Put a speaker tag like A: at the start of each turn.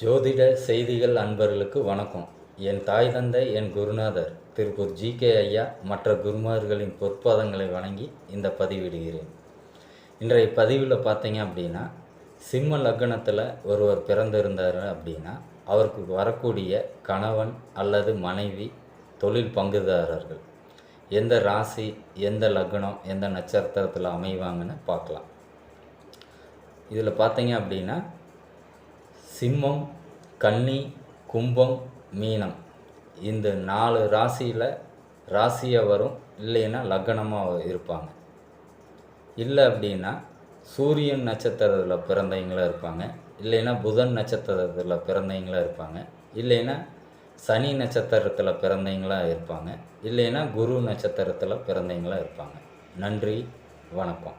A: ஜோதிட செய்திகள் அன்பர்களுக்கு வணக்கம். என் தாய் தந்தை என் குருநாதர் திருப்பூர் ஜி. கே. ஐயா மற்ற குருமார்களின் பொற்பாதங்களை வணங்கி இந்த பதிவிடுகிறேன். இன்றைய பதிவில் பார்த்தீங்க அப்படின்னா சிம்ம லக்னத்தில் ஒருவர் பிறந்திருந்தார் அப்படின்னா அவருக்கு வரக்கூடிய கணவன் அல்லது மனைவி தொழில் பங்குதாரர்கள் எந்த ராசி எந்த லக்னம் எந்த நட்சத்திரத்தில் அமைவாங்கன்னு பார்க்கலாம். இதில் பார்த்தீங்க அப்படின்னா சிம்மம் கன்னி கும்பம் மீனம். இந்த நாலு ராசியில் ராசியாக வரும் இல்லைன்னா லக்னமாக இருப்பாங்க. இல்லை அப்படின்னா சூரியன் நட்சத்திரத்தில் பிறந்தவங்களாக இருப்பாங்க. இல்லைன்னா புதன் நட்சத்திரத்தில் பிறந்தவங்களாக இருப்பாங்க. இல்லைன்னா சனி நட்சத்திரத்தில் பிறந்தவங்களாக இருப்பாங்க. இல்லைன்னா குரு நட்சத்திரத்தில் பிறந்தவங்களாக இருப்பாங்க. நன்றி வணக்கம்.